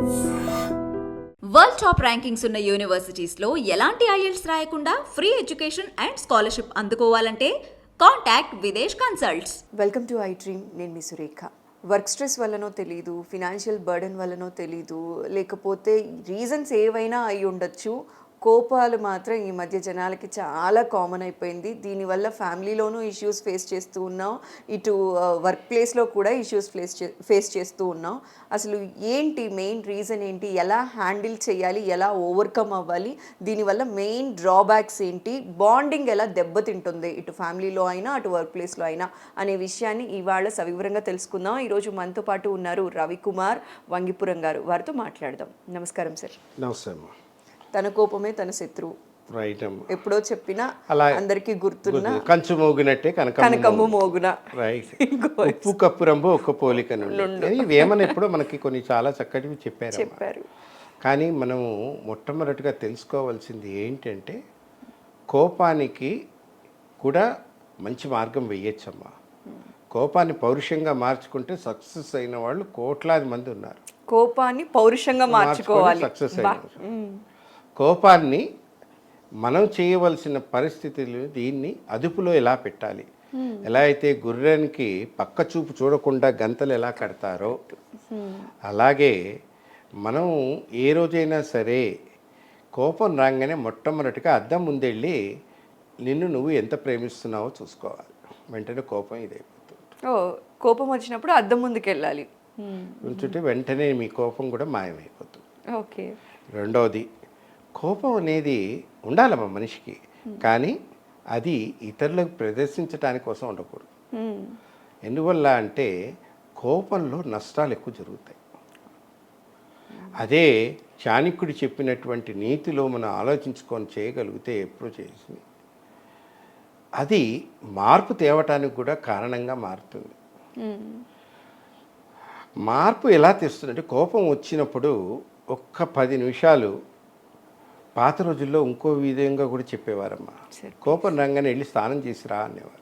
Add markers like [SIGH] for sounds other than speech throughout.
World top rankings ఉన్న యూనివర్సిటీస్లో ఎలాంటి IELTS రాయకుండా free education and scholarship అందుకోవాలంటే contact Videsh consults welcome to I dream నేను మీ సురేఖ. వర్క్ స్ట్రెస్ వల్లనో తెలీదు ఫినాన్షియల్ బర్డెన్ వల్లనో తెలీదు లేకపోతే రీజన్స్ ఏవైనా అయి ఉండొచ్చు కోపాలు మాత్రం ఈ మధ్య జనాలకి చాలా కామన్ అయిపోయింది. దీనివల్ల ఫ్యామిలీలోనూ ఇష్యూస్ ఫేస్ చేస్తూ ఉన్నాం. ఇటు వర్క్ ప్లేస్లో కూడా ఇష్యూస్ ఫేస్ ఫేస్ చేస్తూ ఉన్నాం. అసలు ఏంటి మెయిన్ రీజన్ ఏంటి? ఎలా హ్యాండిల్ చేయాలి? ఎలా ఓవర్కమ్ అవ్వాలి? దీనివల్ల మెయిన్ డ్రాబ్యాక్స్ ఏంటి? బాండింగ్ ఎలా దెబ్బతింటుంది? ఇటు ఫ్యామిలీలో అయినా అటు వర్క్ ప్లేస్లో అయినా అనే విషయాన్ని ఇవాళ సవివరంగా తెలుసుకుందాం. ఈరోజు మనతో పాటు ఉన్నారు రవికుమార్ వంగిపురం గారు. వారితో మాట్లాడదాం. నమస్కారం సార్. నమస్తే తన కోపమే తన శత్రువు. రైట్ ఎప్పుడో చెప్పినా అలా అందరికీ గుర్తున్న గుర్తు- కంచు మోగినట్టే కనకమ్మ కనకమ్ము మోగున. రైట్ [LAUGHS] ఉప్పు కప్పు రంబు ఒక్క పోలిక నుండి. ఇవేమని ఎప్పుడో మనకి కొన్ని చాలా చక్కటివి చెప్పారు చెప్పారు. కానీ మనము మొట్టమొదటిగా తెలుసుకోవాల్సింది ఏంటంటే కోపానికి కూడా మంచి మార్గం వేయచ్చమ్మా కోపాన్ని పౌరుషంగా మార్చుకుంటే సక్సెస్ అయిన వాళ్ళు కోట్లాది మంది ఉన్నారు. కోపాన్ని పౌరుషంగా మార్చుకోవాలి. సక్సెస్ అయిన కోపాన్ని మనం చేయవలసిన పరిస్థితులు దీన్ని అదుపులో ఎలా పెట్టాలి? ఎలా అయితే గుర్రానికి పక్క చూపు చూడకుండా గంతలు ఎలా కడతారో అలాగే మనం ఏ రోజైనా సరే కోపం రాగానే మొట్టమొదటిగా అద్దం ముందెళ్ళి నిన్ను నువ్వు ఎంత ప్రేమిస్తున్నావో చూసుకోవాలి. వెంటనే కోపం ఇదైపోతుంది. ఓ కోపం వచ్చినప్పుడు అద్దం ముందుకు వెళ్ళాలి ఉంచుంటే వెంటనే మీ కోపం కూడా మాయమైపోతుంది. ఓకే. రెండవది కోపం అనేది ఉండాలమ్మా మనిషికి. కానీ అది ఇతరులకు ప్రదర్శించడానికి కోసం ఉండకూడదు. ఎందువల్ల అంటే కోపంలో నష్టాలు ఎక్కువ జరుగుతాయి. అదే చాణక్యుడు చెప్పినటువంటి నీతిలో మనం ఆలోచించుకొని చేయగలిగితే ఎప్పుడు చేసింది. అది మార్పు తేవటానికి కూడా కారణంగా మారుతుంది. మార్పు ఎలా తెస్తుందంటే కోపం వచ్చినప్పుడు ఒక్క పది నిమిషాలు పాత రోజుల్లో ఇంకో విధంగా కూడా చెప్పేవారమ్మా. కోపం రంగానే వెళ్ళి స్నానం చేసి రా అనేవారు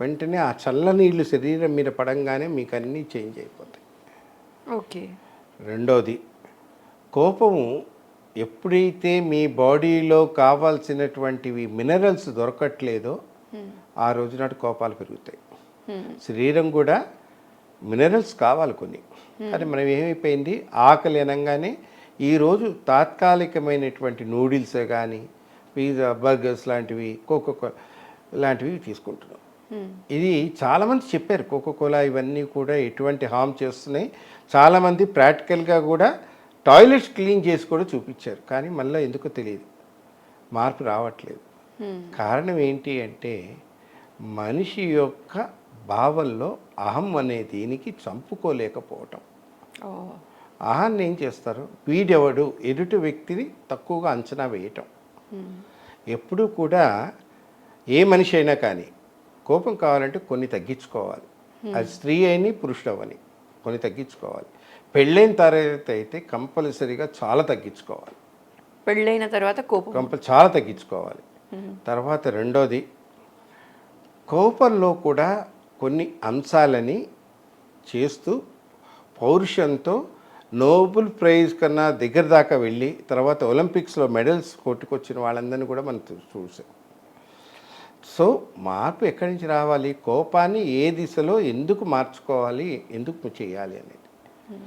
వెంటనే ఆ చల్ల నీళ్ళు శరీరం మీద పడంగానే మీకు అన్నీ చేంజ్ అయిపోతాయి. ఓకే. రెండోది కోపము ఎప్పుడైతే మీ బాడీలో కావాల్సినటువంటివి మినరల్స్ దొరకట్లేదో ఆ రోజు నాటి కోపాలు పెరుగుతాయి. శరీరం కూడా మినరల్స్ కావాలి కొన్ని. కానీ మనం ఏమైపోయింది? ఆకలి అనగానే ఈరోజు తాత్కాలికమైనటువంటి నూడిల్స్ కానీ పిజ్జా బర్గర్స్ లాంటివి కోకో లాంటివి తీసుకుంటున్నాం. ఇది చాలామంది చెప్పారు కోకోకోలా ఇవన్నీ కూడా ఎటువంటి హామ్ చేస్తున్నాయి. చాలామంది ప్రాక్టికల్గా కూడా టాయిలెట్స్ క్లీన్ చేసి కూడా చూపించారు కానీ మళ్ళీ ఎందుకో తెలియదు. మార్పు రావట్లేదు. కారణం ఏంటి అంటే మనిషి యొక్క భావంలో అహం అనే దీనికి చంపుకోలేకపోవటం. ఓ అహాన్ని ఏం చేస్తారు? వీడెవడు? ఎదుటి వ్యక్తిని తక్కువగా అంచనా వేయటం. ఎప్పుడూ కూడా ఏ మనిషి అయినా కానీ కోపం కావాలంటే కొన్ని తగ్గించుకోవాలి. అది స్త్రీ అయిని పురుషుడు అవని కొన్ని తగ్గించుకోవాలి. పెళ్ళైన తర్వాత అయితే కంపల్సరీగా చాలా తగ్గించుకోవాలి. పెళ్ళైన తర్వాత కోపం. కంపల్ చాలా తగ్గించుకోవాలి. తర్వాత రెండోది కోపంలో కూడా కొన్ని అంశాలని చేస్తూ పౌరుషంతో నోబెల్ ప్రైజ్ కన్నా దగ్గర దాకా వెళ్ళి తర్వాత ఒలింపిక్స్లో మెడల్స్ కొట్టుకొచ్చిన వాళ్ళందరినీ కూడా మనం చూసాం. సో మార్పు ఎక్కడి నుంచి రావాలి? కోపాన్ని ఏ దిశలో ఎందుకు మార్చుకోవాలి? ఎందుకు చేయాలి అనేది.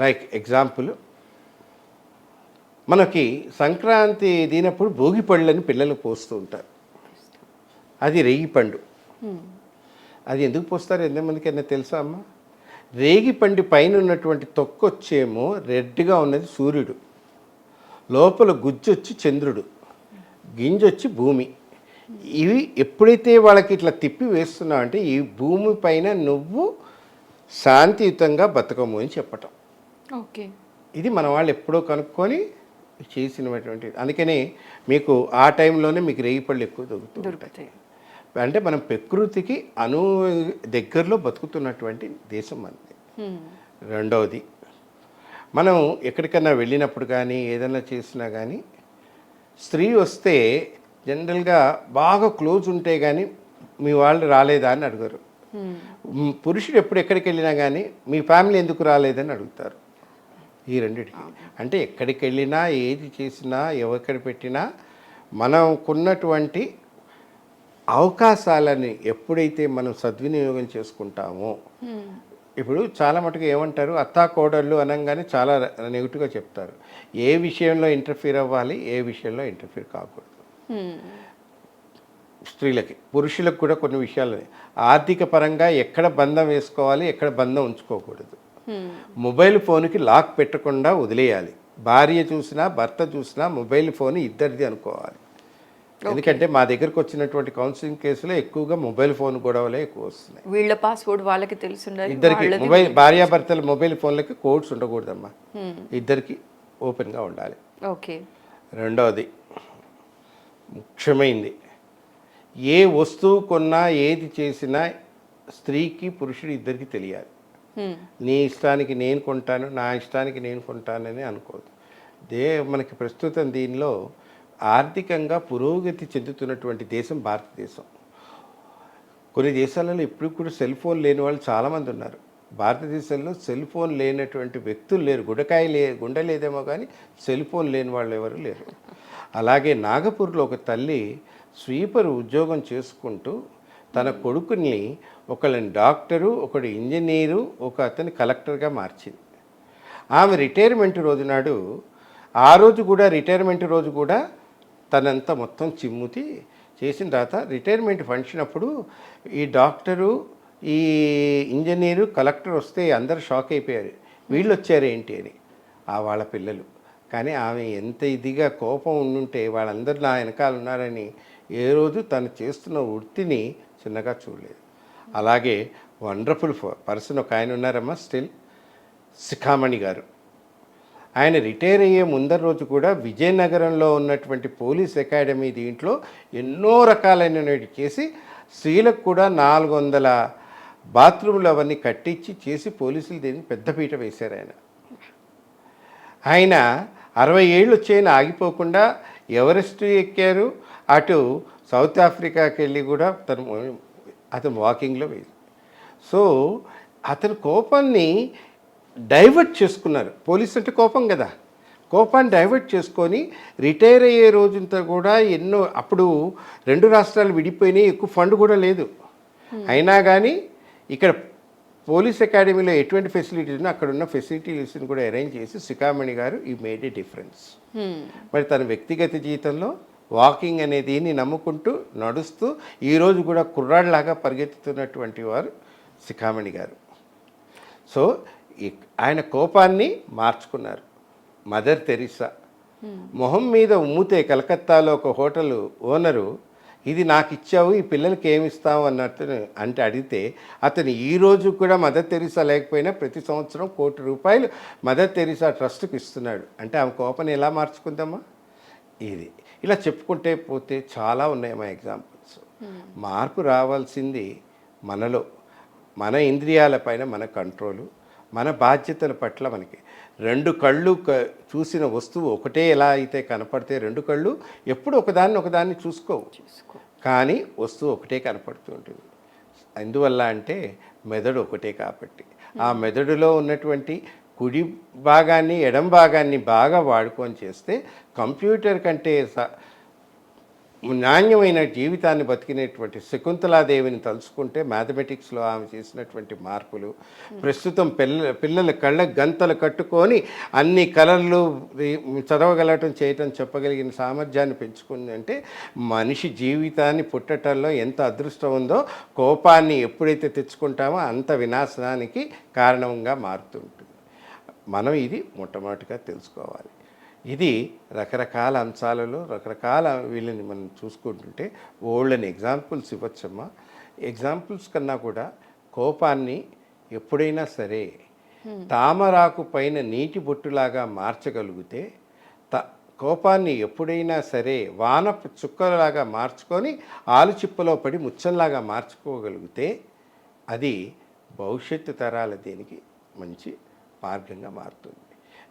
లైక్ ఎగ్జాంపుల్ మనకి సంక్రాంతి దీనప్పుడు భోగి పళ్ళని పిల్లలు పోస్తూ ఉంటారు. అది రేగి పండు. అది ఎందుకు పోస్తారు? ఎంతమందికైనా తెలుసా అమ్మ? రేగి పండు పైన ఉన్నటువంటి తొక్కొచ్చేమో రెడ్గా ఉన్నది సూర్యుడు. లోపల గుజ్జొచ్చి చంద్రుడు. గింజొచ్చి భూమి. ఇవి ఎప్పుడైతే వాళ్ళకి ఇట్లా తిప్పి వేస్తున్నావు అంటే ఈ భూమి పైన నువ్వు శాంతియుతంగా బతకము అని చెప్పటం. ఓకే. ఇది మన వాళ్ళు ఎప్పుడో కనుక్కొని చేసినటువంటి అందుకని మీకు ఆ టైంలోనే మీకు రేగిపళ్ళు ఎక్కువ దొరుకుతుంది దొరుకుతాయి. అంటే మనం ప్రకృతికి అను దగ్గరలో బతుకుతున్నటువంటి దేశం మనది. రెండవది మనం ఎక్కడికన్నా వెళ్ళినప్పుడు కానీ ఏదైనా చేసినా కానీ స్త్రీ వస్తే జనరల్గా బాగా క్లోజ్ ఉంటే కానీ మీ వాళ్ళు రాలేదా అని అడగరు. పురుషుడు ఎప్పుడు ఎక్కడికి వెళ్ళినా కానీ మీ ఫ్యామిలీ ఎందుకు రాలేదని అడుగుతారు. ఈ రెండిటికి. అంటే ఎక్కడికి వెళ్ళినా ఏది చేసినా ఎవరికడ పెట్టినా మనకున్నటువంటి అవకాశాలని ఎప్పుడైతే మనం సద్వినియోగం చేసుకుంటామో ఇప్పుడు చాలా మటుకు ఏమంటారు? అత్తా కోడళ్ళు అనగానే చాలా నెగిటివ్గా చెప్తారు. ఏ విషయంలో ఇంటర్ఫీర్ అవ్వాలి ఏ విషయంలో ఇంటర్ఫీర్ కాకూడదు. స్త్రీలకి పురుషులకు కూడా కొన్ని విషయాలు. ఆర్థిక పరంగా ఎక్కడ బంధం వేసుకోవాలి ఎక్కడ బంధం ఉంచుకోకూడదు. మొబైల్ ఫోన్కి లాక్ పెట్టకుండా వదిలేయాలి. భార్య చూసినా భర్త చూసినా మొబైల్ ఫోన్ ఇద్దరిది అనుకోవాలి. ఎందుకంటే మా దగ్గరకు వచ్చినటువంటి కౌన్సిలింగ్ కేసులో ఎక్కువగా మొబైల్ ఫోన్ గొడవలే ఎక్కువ వస్తున్నాయి. వీళ్ళ పాస్వర్డ్ వాళ్ళకి తెలిసి ఇద్దరికి మొబైల్ భార్యాభర్తల మొబైల్ ఫోన్లకి కోడ్స్ ఉండకూడదమ్మా. ఇద్దరికి ఓపెన్గా ఉండాలి. ఓకే రెండవది ముఖ్యమైనది ఏ వస్తువు కొన్నా ఏది చేసినా స్త్రీకి పురుషుడు ఇద్దరికి తెలియాలి. నీ ఇష్టానికి నేను కొంటాను నా ఇష్టానికి నేను కొంటానని అనుకోదు దే మనకి ప్రస్తుతం దీనిలో ఆర్థికంగా పురోగతి చెందుతున్నటువంటి దేశం భారతదేశం. కొన్ని దేశాలలో ఇప్పుడు కూడా సెల్ ఫోన్ లేని వాళ్ళు చాలామంది ఉన్నారు. భారతదేశంలో సెల్ ఫోన్ లేనటువంటి వ్యక్తులు లేరు. గుడకాయ లే గుండె లేదేమో కానీ సెల్ ఫోన్ లేని వాళ్ళు ఎవరు లేరు. అలాగే నాగపూర్లో ఒక తల్లి స్వీపర్ ఉద్యోగం చేసుకుంటూ తన కొడుకుని ఒకళ్ళని డాక్టరు ఒకడు ఇంజనీరు ఒక అతని కలెక్టర్గా మార్చింది. ఆమె రిటైర్మెంట్ రోజు నాడు ఆ రోజు కూడా రిటైర్మెంట్ రోజు కూడా తనంతా మొత్తం చిమ్ముతి చేసిన తర్వాత రిటైర్మెంట్ ఫంక్షన్ అప్పుడు ఈ డాక్టరు ఈ ఇంజనీరు కలెక్టర్ వస్తే అందరు షాక్ అయిపోయారు. వీళ్ళు వచ్చారేంటి అని. ఆ వాళ్ళ పిల్లలు. కానీ ఆమె ఎంత ఇదిగా కోపం ఉండుంటే వాళ్ళందరూ నా వెనకాల ఉన్నారని ఏ రోజు తను చేస్తున్న వృత్తిని చిన్నగా చూడలేదు. అలాగే వండర్ఫుల్ పర్సన్ ఒక ఆయన ఉన్నారమ్మా స్టిల్. శిఖామణి గారు. ఆయన రిటైర్ అయ్యే ముందర రోజు కూడా విజయనగరంలో ఉన్నటువంటి పోలీస్ అకాడమీ దీంట్లో ఎన్నో రకాలైనవి చేసి స్త్రీలకు కూడా నాలుగు వందల బాత్రూమ్లు అవన్నీ కట్టించి చేసి పోలీసులు దీన్ని పెద్దపీట వేశారు ఆయన. ఆయన అరవై ఏళ్ళు వచ్చాయని ఆగిపోకుండా ఎవరెస్ట్ ఎక్కారు? అటు సౌత్ ఆఫ్రికాకి వెళ్ళి కూడా తను అతను వాకింగ్లో వేసి సో అతని కోపాన్ని డైవర్ట్ చేసుకున్నారు. పోలీస్ అంటే కోపం కదా. కోపాన్ని డైవర్ట్ చేసుకొని రిటైర్ అయ్యే రోజంతా కూడా ఎన్నో అప్పుడు రెండు రాష్ట్రాలు విడిపోయినాయి ఎక్కువ ఫండ్ కూడా లేదు. అయినా కానీ ఇక్కడ పోలీస్ అకాడమీలో ఎటువంటి ఫెసిలిటీస్ ఉన్నా అక్కడ ఉన్న ఫెసిలిటీస్ని కూడా అరేంజ్ చేసి శిఖామణి గారు ఈ మేడ్ ఏ డిఫరెన్స్. మరి తన వ్యక్తిగత జీవితంలో వాకింగ్ అనే దీన్ని నమ్ముకుంటూ నడుస్తూ ఈరోజు కూడా కుర్రాడిలాగా పరిగెత్తుతున్నటువంటి వారు శిఖామణి గారు. సో ఆయన కోపాన్ని మార్చుకున్నారు. Mother Teresa. మొహం మీద ఉమ్మితే కలకత్తాలో ఒక హోటల్ ఓనరు ఇది నాకు ఇచ్చావు ఈ పిల్లలకి ఏమి ఇస్తావు అన్నట్టు అంటే అడిగితే అతను ఈ రోజు కూడా మదర్ తెరిసా లేకపోయినా ప్రతి సంవత్సరం కోటి రూపాయలు మదర్ తెరిసా ట్రస్ట్కి ఇస్తున్నాడు. అంటే ఆమె కోపాన్ని ఎలా మార్చుకుందామా ఇది ఇలా చెప్పుకుంటే పోతే చాలా ఉన్నాయి మా ఎగ్జాంపుల్స్. మార్పు రావాల్సింది మనలో. మన ఇంద్రియాల పైన మన కంట్రోలు. మన బాధ్యతల పట్ల మనకి. రెండు కళ్ళు క- చూసిన వస్తువు ఒకటే ఎలా అయితే కనపడితే రెండు కళ్ళు ఎప్పుడు ఒకదాన్ని ఒకదాన్ని చూసుకోవు. కానీ వస్తువు ఒకటే కనపడుతూ ఉంటుంది. ఎందువల్ల అంటే మెదడు ఒకటే కాబట్టి. ఆ మెదడులో ఉన్నటువంటి కుడి భాగాన్ని ఎడం భాగాన్ని బాగా వాడుకొని చేస్తే కంప్యూటర్ కంటే స- నాణ్యమైన జీవితాన్ని బతికినటువంటి శకుంతలాదేవిని తలుచుకుంటే మ్యాథమెటిక్స్లో ఆమె చేసినటువంటి మార్పులు ప్రస్తుతం పిల్ల పిల్లల కళ్ళ గంతలు కట్టుకొని అన్ని కలర్లు చదవగలటం చేయటం చెప్పగలిగిన సామర్థ్యాన్ని పెంచుకుంది అంటే మనిషి జీవితాన్ని పుట్టటంలో ఎంత అదృష్టం ఉందో కోపాన్ని ఎప్పుడైతే తెచ్చుకుంటామో అంత వినాశనానికి కారణంగా మారుతుంటుంది. మనం ఇది మొట్టమొదటిగా తెలుసుకోవాలి. ఇది రకరకాల అంశాలలో రకరకాల వీళ్ళని మనం చూసుకుంటుంటే ఓల్డెన్ ఎగ్జాంపుల్స్ ఇవ్వచ్చమ్మా. ఎగ్జాంపుల్స్ కన్నా కూడా కోపాన్ని ఎప్పుడైనా సరే తామరాకు పైన నీటి బొట్టులాగా మార్చగలిగితే త కోపాన్ని ఎప్పుడైనా సరే వాన చుక్కలాగా మార్చుకొని ఆలుచిప్పలో పడి ముచ్చంలాగా మార్చుకోగలిగితే అది భవిష్యత్తు తరాల దీనికి మంచి మార్గంగా మారుతుంది.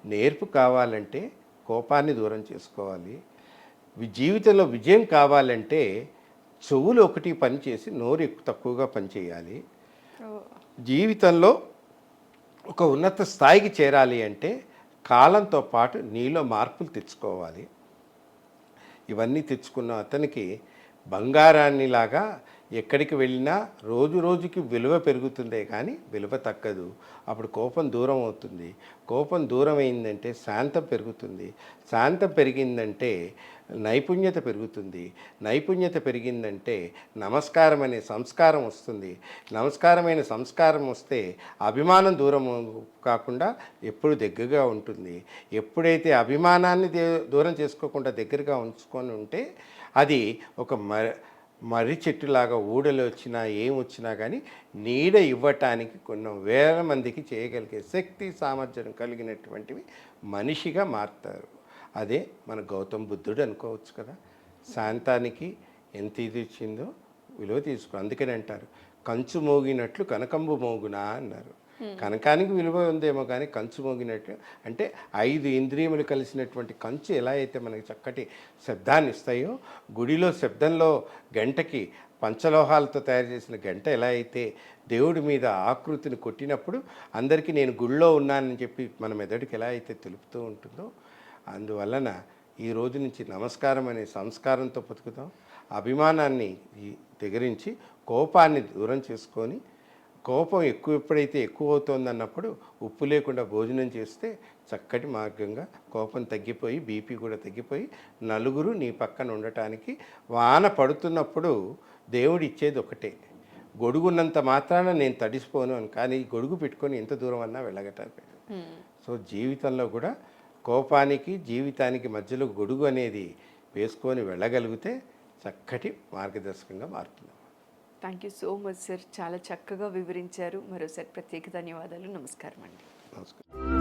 నేర్పు కావాలంటే కోపాన్ని దూరం చేసుకోవాలి. జీవితంలో విజయం కావాలంటే చెవులు ఒకటి పని చేసి నోరు ఎక్కువ తక్కువగా పనిచేయాలి జీవితంలో ఒక ఉన్నత స్థాయికి చేరాలి అంటే కాలంతో పాటు నీలో మార్పులు తెచ్చుకోవాలి. ఇవన్నీ తెచ్చుకున్న అతనికి బంగారాన్ని లాగా ఎక్కడికి వెళ్ళినా రోజు రోజుకి విలువ పెరుగుతుందే కానీ విలువ తక్కదు. అప్పుడు కోపం దూరం అవుతుంది. కోపం దూరం అయిందంటే శాంతం పెరుగుతుంది. శాంతం పెరిగిందంటే నైపుణ్యత పెరుగుతుంది. నైపుణ్యత పెరిగిందంటే నమస్కారం అనే సంస్కారం వస్తుంది. నమస్కారమైన సంస్కారం వస్తే అభిమానం దూరం కాకుండా ఎప్పుడు దగ్గరగా ఉంటుంది. ఎప్పుడైతే అభిమానాన్ని దే- దూరం చేసుకోకుండా దగ్గరగా ఉంచుకొని ఉంటే అది ఒక మ మర్రి చెట్టులాగా ఊడలు వచ్చినా ఏం వచ్చినా కానీ నీడ ఇవ్వటానికి కొన్ని వేల మందికి చేయగలిగే శక్తి సామర్థ్యం కలిగినటువంటివి మనిషిగా మారుతారు. అదే మన గౌతమ్ బుద్ధుడు అనుకోవచ్చు కదా. శాంతానికి ఎంత ఇది ఇచ్చిందో విలువ తీసుకో అందుకని అంటారు. కంచు మోగినట్లు కనకంబు మోగునా అన్నారు. Hmm. కనకానికి విలువ ఉందేమో కానీ కంచు మోగినట్టు అంటే ఐదు ఇంద్రియములు కలిసినటువంటి కంచు ఎలా అయితే మనకి చక్కటి శబ్దాన్ని ఇస్తాయో గుడిలో శబ్దంలో గంటకి పంచలోహాలతో తయారు చేసిన గంట ఎలా అయితే దేవుడి మీద ఆకృతిని కొట్టినప్పుడు అందరికీ నేను గుళ్ళో ఉన్నానని చెప్పి మన మెదడుకి ఎలా అయితే తెలుపుతూ ఉంటుందో అందువలన ఈ రోజు నుంచి నమస్కారం అనే సంస్కారంతో బతుకుతాం అభిమానాన్ని దిగరించి కోపాన్ని దూరం చేసుకొని కోపం ఎక్కువ ఎప్పుడైతే ఎక్కువ అవుతుంది అన్నప్పుడు ఉప్పు లేకుండా భోజనం చేస్తే చక్కటి మార్గంగా కోపం తగ్గిపోయి బీపీ కూడా తగ్గిపోయి నలుగురు నీ పక్కన ఉండటానికి వాన పడుతున్నప్పుడు దేవుడు ఇచ్చేది ఒకటే. గొడుగున్నంత మాత్రాన నేను తడిసిపోను అని కానీ గొడుగు పెట్టుకొని ఎంత దూరం అన్నా వెళ్ళగటానికి సో జీవితంలో కూడా కోపానికి జీవితానికి మధ్యలో గొడుగు అనేది వేసుకొని వెళ్ళగలిగితే చక్కటి మార్గదర్శకంగా మారుతుంది. Thank you so much sir చాలా చక్కగా వివరించారు. మరోసారి ప్రత్యేక ధన్యవాదాలు. నమస్కారం అండి. నమస్కారం.